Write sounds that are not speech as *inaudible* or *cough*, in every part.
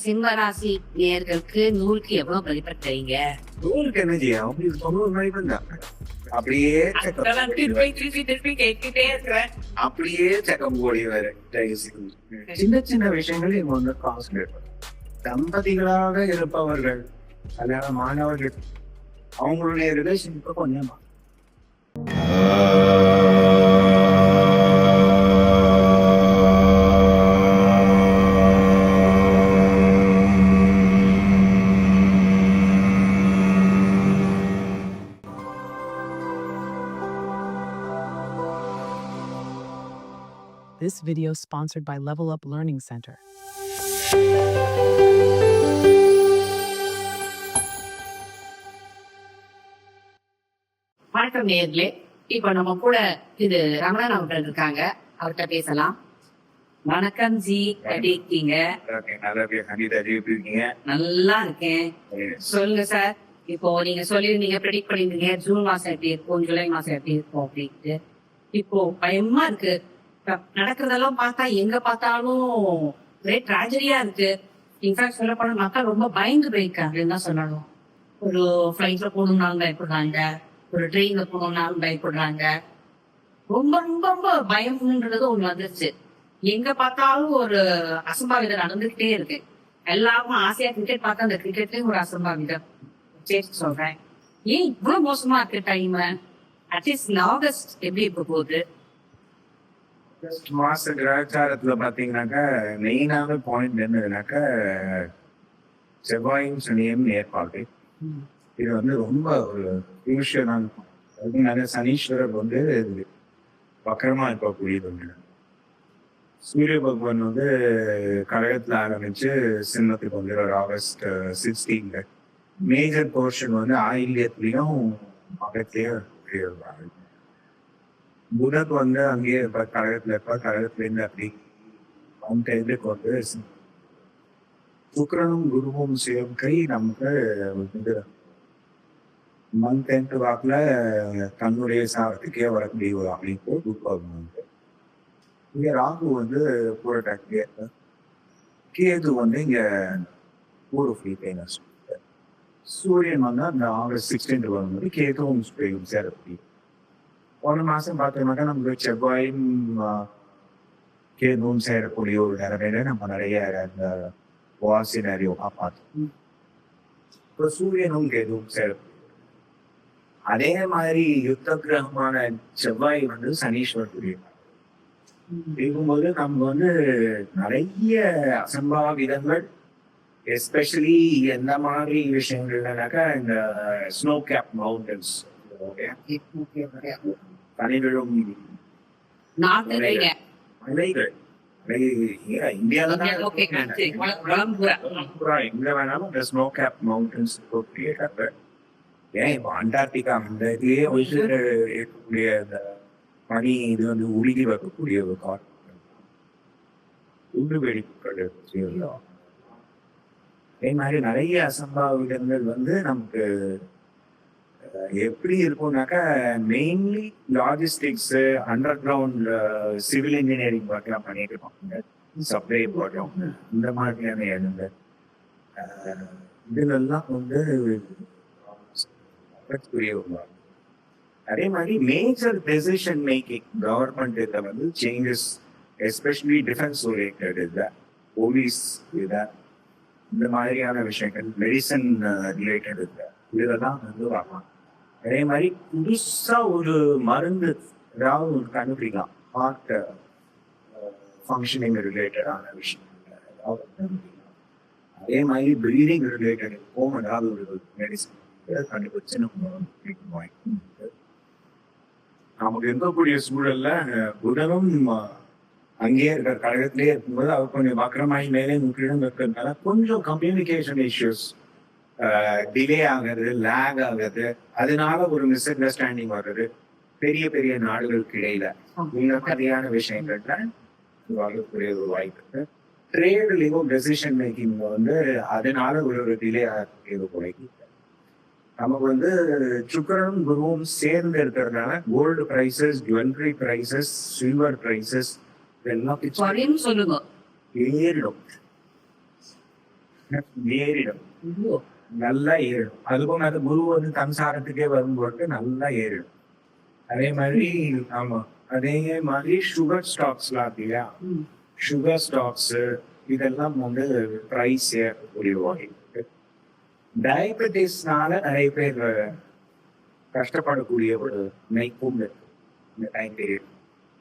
சிம்ம ராசி நேர்களுக்கு நூலுக்கு எவ்வளவு மதிப்பெண் தரீங்க நூலுக்கு என்ன செய்யும் அப்படி தொண்ணூறு மதிப்பெண் தான். அப்படியே செக்கம் சின்ன சின்ன விஷயங்கள் இவங்க வந்து கான்சன்ட்ரேட் தம்பதிகளாக இருப்பவர்கள் கல்யாண மாணவர்கள் அவங்களுடைய ரிலேஷனுக்கு கொஞ்சம். Sponsored by Level Up Learning Center. வணக்கம் நேர்களே இப்ப நம்ம கூட இது ரமணன் அவர்கள் இருக்காங்க. அவர்கிட்ட பேசலாம். வணக்கம் ஜி. எப்படி இருக்கீங்க? நல்லபடியா கண்டிப்பா எப்படி இருக்கீங்க? நல்லா இருக்கேன். சொல்லுங்க சார். இப்போ நீங்க சொல்லிருந்தீங்க ப்ரெடிக்ட் பண்ணிருந்தீங்க. ஜூன் மாசம் எப்படி இருக்கும் ஜூலை மாசம் எப்படி இருக்கும் அப்படின்ட்டு. இப்போ பயமா இருக்கு. இப்ப நடக்கிறதெல்லாம் பார்த்தா எங்க பார்த்தாலும் ஒரே ட்ராஜடியா இருக்கு. இன்ஃபேக்ட் சொல்ல போனா மக்கள் ரொம்ப பயந்து போயிருக்காங்கன்னு தான் சொல்லணும் ஒரு ஃபிளைட்ல போகணும்னாலும் பயப்படுறாங்க. ஒரு ட்ரெயின்ல போகணும்னாலும் பயப்படுறாங்க. ரொம்ப ரொம்ப ரொம்ப பயம்ன்றது ஒண்ணு வந்துருச்சு. எங்க பார்த்தாலும் ஒரு அசம்பாவிதம் நடந்துகிட்டே இருக்கு. எல்லாரும் ஆசையா கிரிக்கெட் பார்த்தா அந்த கிரிக்கெட்லயும் ஒரு அசம்பாவிதம். சரி சொல்றேன். ஏன் இவ்வளவு மோசமா இருக்கு டைம் அட்லீஸ்ட் ஆகஸ்ட் எப்படி இப்ப போகுது? மாச கிரகச்சாரத்துல பாத்தீங்கன்னாக்கா மெயினாவே பாயிண்ட் என்னதுனாக்கா செவ்வாயும் சனியும் ஏற்பாடு இது வந்து ரொம்ப ஒரு யூஷியலான அதனால சனீஸ்வரர் வந்து வக்கரமா இருக்கக்கூடியது ஒன்று சூரிய பகவான் வந்து கழகத்துல ஆரம்பிச்சு சின்னத்துக்கு வந்து ஒரு ஆகஸ்ட் சிக்ஸ்டீன்ல மேஜர் போர்ஷன் வந்து ஆயில்யத்துலயும் மகத்தையும் வருவாங்க வந்து அங்கேயே இருப்ப கழகத்துல இருப்பா கழகத்துல இருந்து அப்படி அவங்க இதுக்கு கொண்டு சுக்கரனும் குருவும் கை நமக்கு இது மந்த் டென்த் வாக்குல தன்னுடைய சாரத்துக்கே வரக்கூடிய ஒரு அப்படின்னு குருபாகம் வந்து. இங்க ராகு வந்து பூரட்டாக்கே கேது வந்து இங்க பூர்வ பிலிப்பைனஸ் சூரியன் வந்து அந்த ஆகஸ்ட் சிக்ஸ்டீன் வரும்போது கேதுவும் சூரியனும் சேரக்கூடிய போன மாசம் பார்த்தோம்னாக்கா நமக்கு செவ்வாயும் கேதுவும் சேரக்கூடிய ஒரு நிலைமையில நம்ம நிறைய அந்த வாசி நிறைய பார்த்தோம் இப்போ சூரியனும் கேதுவும் சேரக்கூடிய. அதே மாதிரி யுத்த கிரகமான செவ்வாய் வந்து சனீஸ்வரத்துடைய இருக்கும்போது நம்ம வந்து நிறைய அசம்பாவிதங்கள் எஸ்பெஷலி எந்த மாதிரி விஷயங்கள்னாக்கா இந்த ஸ்னோ கேப் மவுண்டன்ஸ் நாட்டுல மலைகள். அண்டார்டிகா அந்த இதுலயே இருக்கக்கூடிய அந்த பனி இது வந்து உருகி வைக்கக்கூடிய ஒரு காற்று. உண்டு வெடிப்புகள். அதே மாதிரி நிறைய அசம்பாவிதங்கள் வந்து நமக்கு எப்படி இருக்கும்னாக்கா mainly logistics under ground civil engineering ஒர்க்லாம் பண்ணிட்டு இருப்பாங்க சப்ளை போட்டோம் இந்த மாதிரியான இடங்கள். இதுலெல்லாம் வந்து புரிய அதே மாதிரி மேஜர் டெசிஷன் மேக்கிங் கவர்மெண்ட் இதில் வந்து சேஞ்சஸ் எஸ்பெஷலி டிஃபென்ஸ் ஓரியன்ட் இதை போலீஸ் இதை இந்த மாதிரியான விஷயங்கள் மெடிசன் ரிலேட்டட் இதை இதெல்லாம் வந்து வரலாம் அதே மாதிரி புதுசா ஒரு மருந்து ஏதாவது ஒரு கண்டுபிடிக்கலாம். ஹார்ட் ஃபங்க்ஷனிங் ரிலேட்டடான விஷயம் அதே மாதிரி ப்ரீடிங் ரிலேட்டட் ஹோம் ஏதாவது ஒரு மெடிசன் கண்டுபிடிச்சு நம்ம நமக்கு இருக்கக்கூடிய சூழல்ல புதனும் அங்கேயே இருக்கிற கழகத்திலேயே இருக்கும்போது அவர் கொஞ்சம் வக்கரமாகி மேலே முற்றிலும் இருக்கிறதுனால கொஞ்சம் கம்யூனிகேஷன் இஷ்யூஸ் டிலே ஆகுறது லேக் ஆகுது அதனால ஒரு மிஸ் அண்டர்ஸ்டாண்டிங் வர்றது பெரிய பெரிய நாடுகளுக்கு இடையில. இந்த மாதிரியான விஷயங்கள்ல வரக்கூடிய ஒரு வாய்ப்பு இருக்கு. ட்ரேட்லயும் டெசிஷன் மேக்கிங் வந்து அதனால ஒரு ஒரு டிலே வாய்ப்பு இருக்கு. நமக்கு வந்து சுக்கரனும் குருவும் சேர்ந்து இருக்கிறதுனால gold prices jewellery prices silver prices இதெல்லாம் சொல்லுங்க. ஏறிடும். ஏறிடும். நல்லா ஏறிடும். அதுபோல அது குரு வந்து தன்சாரத்துக்கே வரும்போது நல்லா ஏறிடும். அதே மாதிரி ஆமா. அதே மாதிரி சுகர் ஸ்டாக்ஸ்லாம் இருக்கு இல்லையா. சுகர் ஸ்டாக்ஸ் இதெல்லாம் வந்து ப்ரைஸ் ஏறக்கூடிய வகை. டயபெட்டிஸ்னால நிறைய பேர் கஷ்டப்படக்கூடிய ஒரு நைப்பும் இந்த டைம் பீரியட்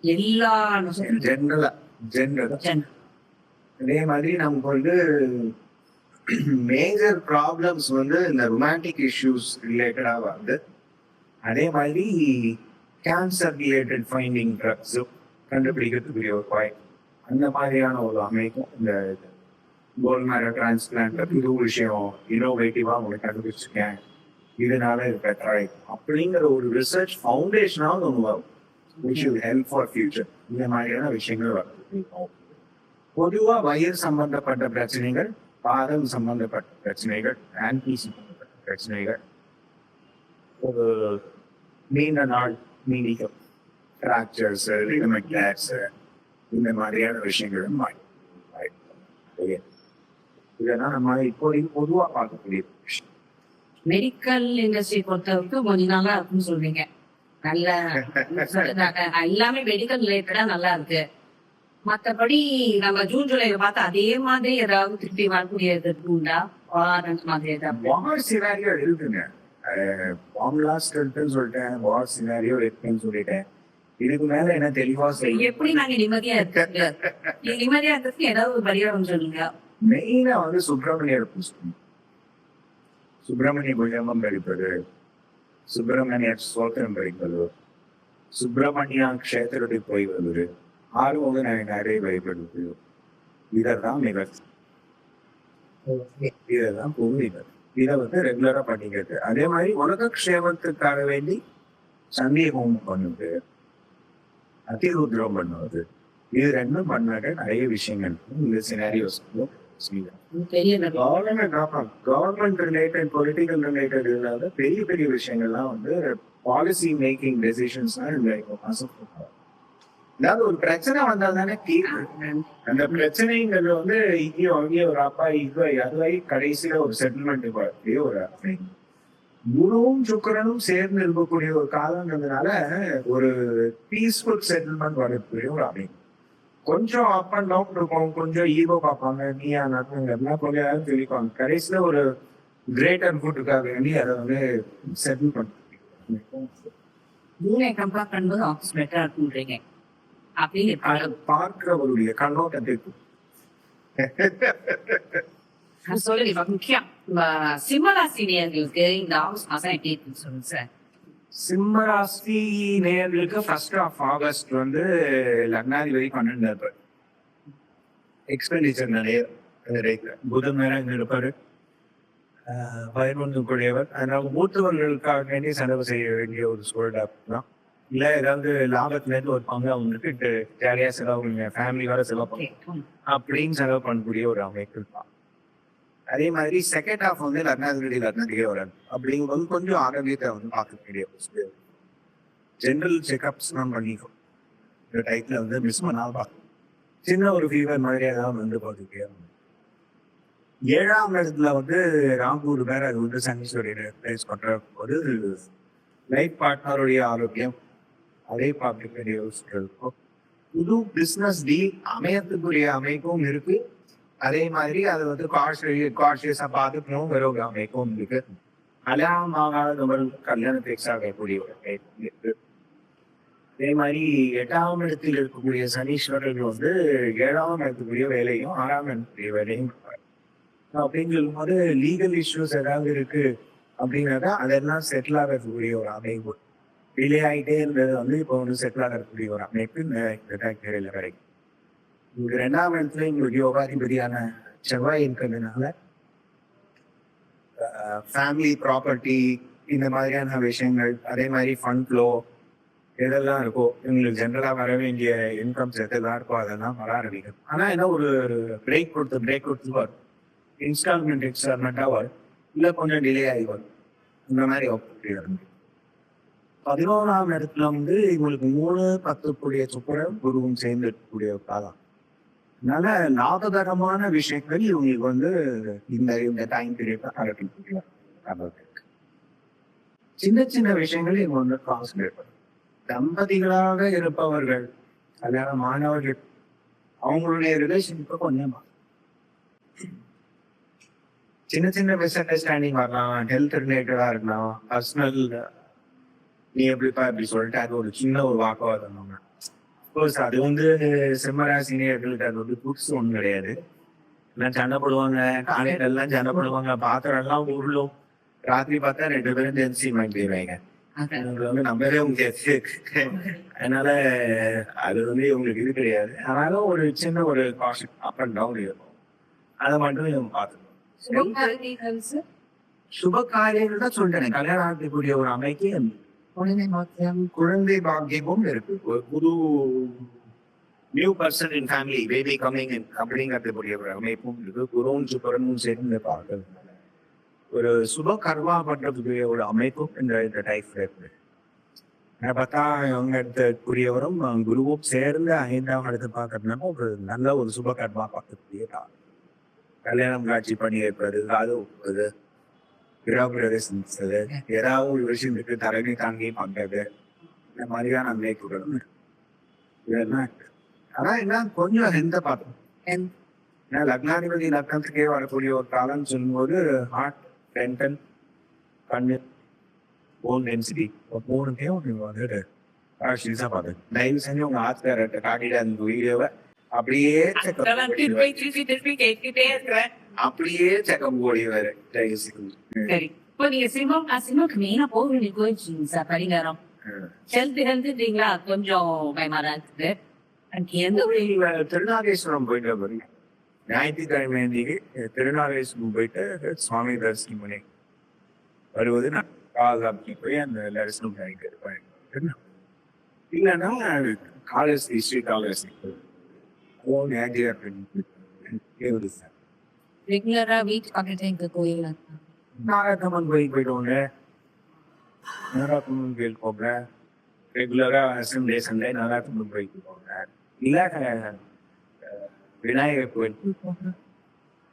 எல்லா ஜென்ரலா ஜென்ரலா ஜன்- அதே மாதிரி நமக்கு வந்து மேஜர் ப்ராப்ளம்ஸ் வந்து இந்த ரொமான்டிக் இஷ்யூஸ் ரிலேட்டடாக வருது. அதே மாதிரி கேன்சர் ரிலேட்டட் ஃபைண்டிங் ட்ரக்ஸ் கண்டுபிடிக்கிறதுக்குரிய ஒரு பாயிண்ட் அந்த மாதிரியான ஒரு அமைக்கும் இந்த போல் மேரோ டிரான்ஸ்பிளான்ட் புது விஷயம் இன்னோவேட்டிவாக உங்களுக்கு கண்டுபிடிச்சிருக்கேன். இதனால இது பெட்டரா அப்படிங்கிற ஒரு ரிசர்ச் ஃபவுண்டேஷனாக ஒன்று வரும். Which will help for future இந்த மாதிரியான விஷயங்கள் வருது. பொதுவாக வயிறு சம்பந்தப்பட்ட பிரச்சனைகள் பாதம் சம்பந்தப்பட்ட பிரச்சனைகள் ஆன்டி சம்பந்தப்பட்ட பிரச்சனைகள் ஒரு நீண்ட நாள் நீடிக்கும் ஃப்ராக்சர்ஸ் லிகமெண்ட் கிளாஸ் இந்த மாதிரியான விஷயங்களும் வாய்ப்பு. இதெல்லாம் நம்ம இப்போதைக்கு பொதுவா பார்க்கக்கூடிய விஷயம் மெடிக்கல் இண்டஸ்ட்ரி பொறுத்தவரைக்கும் கொஞ்சம் நல்லா இருக்குன்னு சொல்றீங்க நல்ல. *laughs* எல்லாமே மெடிக்கல் ரிலேட்டடா நல்லா இருக்கு மத்தபடி நம்ம ஜூன் ஜூலைல பார்த்து அதே மாதிரி ஏதாவது திருப்பி வரக்கூடியது உண்டா? அந்த மாதிரி ஏதாவது? வார் சினாரியோ இருக்குங்க பாம் லாஸ்ட் இருக்குன்னு சொல்லிட்டேன் வார் சினாரியோ இருக்குன்னு சொல்லிட்டேன். இதுக்கு மேல என்ன தெளிவா செய்ய எப்படி நாங்க நிம்மதியா இருக்கு நீங்க நிம்மதியா இருக்கிறதுக்கு ஏதாவது ஒரு பரிகாரம் சொல்லுங்க. மெயினா வந்து சுப்பிரமணியர் புஸ்தகம் சுப்பிரமணிய புஜங்கம் படிப்பது சுப்பிரமணிய ஸ்தோத்திரம் படிப்பது சுப்பிரமணியா க்ஷேத்திரத்துக்கு போய் வருவது. ஆறுமுக நிறைய வழிபடுவது இதெல்லாம் நிகழ்ச்சி இதெல்லாம் பூர்வீகம் இதை வந்து ரெகுலரா பண்ணிக்கிறது. அதே மாதிரி உலக க்ஷேமத்துக்காக வேண்டி சந்திய ஹோமம் பண்ணுது. அதிருத்ரம் பண்ணுவது இது ரெண்டும் பண்ணாக்க நிறைய விஷயங்கள். இந்த scenarios government government related political related இல்லாத பெரிய பெரிய விஷயங்கள்லாம் வந்து பாலிசி மேக்கிங் டெசிஷன்ஸ் தான் இந்த மாசம். அதாவது ஒரு பிரச்சனை வந்தா தானே தீர்வு. அந்த பிரச்சனைங்கிறது வந்து இங்கேயும் அங்கேயும் ஒரு அப்பா இது அதுவாய் கடைசியில ஒரு செட்டில்மெண்ட் வரக்கூடிய ஒரு அமைப்பு. குருவும் சுக்கரனும் சேர்ந்து இருக்கக்கூடிய ஒரு காலங்கிறதுனால ஒரு பீஸ்ஃபுல் செட்டில்மெண்ட் வரக்கூடிய ஒரு அமைப்பு கொஞ்சம் அப் அண்ட் டவுன் இருக்கும் கொஞ்சம் ஈகோ பார்ப்பாங்க நீயா நாட்டுங்கிறதுலாம் கொஞ்சம் நேரம் சொல்லிப்பாங்க. கடைசியில ஒரு கிரேட்டர் குட்டுக்காக வேண்டி அதை வந்து செட்டில் பண்ணுறோம் மூளை கம்பேர் பண்ணும்போது ஆஃபீஸ் பெட்டரா இருக்குன்றீங்க அப்படின்னு பார்க்கிறவருடைய கண்ணோட்டத்திற்கு சொல்லுங்க முக்கியம். இப்ப சிம்மராசினியர்களுக்கு இந்த ஆகஸ்ட் மாசம் எப்படி இருக்குன்னு சொல்லுங்க சார் சிம்மராசி ஃபர்ஸ்ட் ஆஃப் ஆகஸ்ட் வந்து லக்னாதிபதி பன்னெண்டு இருப்பார் எக்ஸ்பெண்டிச்சர் நிறைய புதன் நேரம் இருப்பாரு. பதினொன்று கூடியவர் அதனால மூத்தவர்களுக்காக வேண்டி செலவு செய்ய வேண்டிய ஒரு சூழல் தான் இல்ல ஏதாவது லாபத்துல இருந்து ஒரு பங்கு அவங்களுக்கு ஜாலியா செலவு ஃபேமிலி வர செலவு பண்ணும் அப்படின்னு செலவு பண்ணக்கூடிய ஒரு அமைப்பு தான். அதே மாதிரி செகண்ட் ஹாஃப் வந்து லக்னாதிபதி லக்னாதிபதியே வராது அப்படிங்கும்போது கொஞ்சம் ஆரோக்கியத்தை வந்து பார்க்க வேண்டிய ஒரு ஜென்ரல் செக்அப்ஸ் நான் பண்ணிக்கோ. இந்த டைப்ல வந்து மிஸ் பண்ணாம பார்க்கணும். சின்ன ஒரு ஃபீவர் மாதிரி ஏதாவது வந்து இருக்கணும். ஏழாம் இடத்துல வந்து ராம்பூர் பேர் அது வந்து சனீஸ்வரிய பிளேஸ் பண்ற போது லைஃப் பார்ட்னருடைய ஆரோக்கியம் அதே பார்க்க வேண்டிய யோசிச்சுட்டு புது பிசினஸ் டீல் அமையத்துக்குரிய அமைப்பும் இருக்கு. அதே மாதிரி அது வந்து கான்சியஸா காஷியஸா பார்த்துக்கணும். வேற ஒரு அமைப்பும் இருக்கு. கல்யாணம் ஆகாத நபர்களுக்கு கல்யாண ஃபிக்ஸ் ஆகக்கூடிய ஒரு அமைப்பும் இருக்கு. அதே மாதிரி எட்டாம் இடத்தில் இருக்கக்கூடிய சனீஸ்வரர்கள் வந்து ஏழாம் இடத்துக்குரிய வேலையும் ஆறாம் இடத்துக்குரிய வேலையும் கொடுப்பாரு. அப்படின்னு லீகல் இஷ்யூஸ் ஏதாவது இருக்கு அப்படின்னாக்கா அதெல்லாம் செட்டில் ஆகிறதுக்குரிய ஒரு அமைப்பு. டிலே ஆகிட்டே இருந்தது வந்து இப்போ வந்து செட்டில் ஆகக்கூடிய ஒரு அமைப்பு இந்த இந்த கிடைக்கும். இங்க ரெண்டாம் இடத்துல எங்களுக்கு யோகாதிபதியான செவ்வாய் இருக்கிறதுனால ஃபேமிலி ப்ராப்பர்ட்டி இந்த மாதிரியான விஷயங்கள் அதே மாதிரி ஃபண்ட் ஃப்ளோ இதெல்லாம் இருக்கோ எங்களுக்கு ஜென்ரலாக வர வேண்டிய இன்கம்ஸ் எதெல்லாம் இருக்கோ அதெல்லாம் வர ஆரம்பிக்கும். ஆனால் என்ன ஒரு பிரேக் கொடுத்து பிரேக் கொடுத்து வரும். இன்ஸ்டால்மெண்ட் இன்ஸ்டால்மெண்ட்டாக வரும். இல்லை கொஞ்சம் டிலே ஆகி வரும். இந்த மாதிரி ஆப்பர்ச்சுனிட்டி வரும். பதினோராம் இடத்துல வந்து இவங்களுக்கு மூணு பத்துக்குரிய கூடிய குருவும் சேர்ந்து இருக்கக்கூடிய காலம். அதனால லாபகரமான விஷயங்கள் இவங்களுக்கு வந்து இந்த இந்த டைம் பீரியட்ல நடக்கக்கூடிய சின்ன சின்ன விஷயங்கள் இவங்க வந்து கான்சன்ட்ரேட் பண்ணும் தம்பதிகளாக இருப்பவர்கள் கல்யாணம் மாணவர்கள் அவங்களுடைய ரிலேஷன்ஷிப்பை கொஞ்சம் சின்ன சின்ன மிஸ் அண்டர்ஸ்டாண்டிங் வரலாம் ஹெல்த் ரிலேட்டடா இருக்கலாம் பர்சனல் நீ எப்படிப்பா இப்படி சொல்லிட்டு அது ஒரு சின்ன ஒரு வாக்குவாதம் கோர்ஸ் அது வந்து சிம்மராசினியர்களுக்கு அது வந்து புதுசு ஒன்றும் கிடையாது. எல்லாம் சண்டை போடுவாங்க காலையில எல்லாம் சண்டை போடுவாங்க பாத்திரம் எல்லாம் உருளும். ராத்திரி பார்த்தா ரெண்டு பேரும் ஜென்சி வந்து நம்பவே முடியாது. அதனால அது வந்து இவங்களுக்கு இது கிடையாது. ஆனாலும் ஒரு சின்ன ஒரு காஷன் அப் அண்ட் டவுன் இருக்கும். அதை மட்டும் இவங்க பார்த்துக்கணும். சுப காரியங்கள் தான் சொல்றேன். கல்யாணம் ஆகக்கூடிய ஒரு அமைக்கு குழந்தை பாக்கியம் குழந்தை பாக்கியமும் இருக்கு. குரு புது new person in family baby coming in அப்படிங்கக்கூடிய ஒரு அமைப்பும் இருக்கு. குருவும் சுப்பரனும் சேர்ந்து பார்க்கறது ஒரு சுப கர்மா பண்றதுக்குரிய ஒரு அமைப்பும் இந்த இந்த டைப்ல இருக்கு. பார்த்தா அவங்க இடத்துக்குரியவரும் குருவும் சேர்ந்து ஐந்தாம் இடத்தை பார்க்கறதுனால ஒரு நல்ல ஒரு சுப கர்மா பார்க்கக்கூடிய கல்யாணம் காட்சி பண்ணி வைப்பது காது ஒப்புவது கிரகப்பிரவேசம் செய்வது ஏதாவது ஒரு விஷயத்துக்கு தலைமை தாங்கி பண்றது. இந்த மாதிரியான அமைப்புகளும் இருக்கு. இதெல்லாம் இருக்கு. ஆனா என்ன? கொஞ்சம் ஹெந்த பார்த்தோம் ஏன்னா லக்னாதிபதி லக்னத்துக்கே வரக்கூடிய ஒரு காலம் சொல்லும்போது ஹார்ட் டென்டல் கண்ணு போன் டென்சிட்டி மூணுத்தையும் நீங்க வந்துட்டு சீரியஸா பார்த்தேன் தயவு செஞ்சு உங்க ஆத்காரத்தை காட்டிட்டு அந்த வீடியோவை அப்படியே. திருப்பி திருப்பி கேட்டுட்டே இருக்கிறேன் அப்படியே செக்கம் போடி வர தயவு செஞ்சு சரி. இப்போ நீங்க சிம்மம் நான் சிம்மக்கு மெயினா போக வேண்டிய கோயில் சார் பரிகாரம்? ம். ஹெல்த் ஹெல்த்ன்றீங்களா கொஞ்சம் பயமா தான் இருக்குது. திருநாகேஸ்வரம் போயிட்டு வரீங்க ஞாயிற்றுக்கிழமை திருநாகேஸ்வரம் போயிட்டு சுவாமி தரிசனம் பண்ணி வருவது நான் போய் அந்த தரிசனம் பண்ணிட்டு இருப்பேன். இல்லைன்னா காலேஜ் ஹிஸ்டரி காலேஜ் ரெகுலரா வீட்டு பக்கத்துல எங்க கோயில் நாகத்தம்மன் கோயில் போயிடுவாங்க நாகத்தம்மன் கோயில் போங்க ரெகுலரா சண்டே சண்டே நாகத்தம்மன் கோயிலுக்கு இல்ல அஹ், விநாயகர் போங்க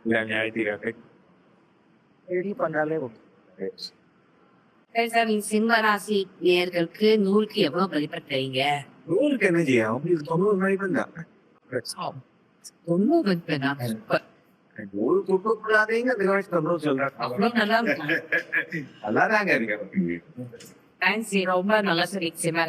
இல்ல ஞாயிற்றுக்கிழமை ரெடி பண்ணாலே. சரி நீங்க சிம்ம ராசி நேர்களுக்கு நூறுக்கு எவ்வளவு மதிப்பீங்க உங்களுக்கு என்ன செய்யும் தொண்ணூறு மதிப்பெண் தான் தொண்ணூறு மதிப்பெண்ணா சூப்பர் ஒரு கொடுக்கக்கூடாதேங்க தினேஷ் தொண்ணூறு சொல்றேன். அவ்வளவு நல்லா இருக்கும். நல்லா தாங்க இருக்கு தேங்க்ஸ் ரொம்ப நல்லா சொல்லி சிம்ம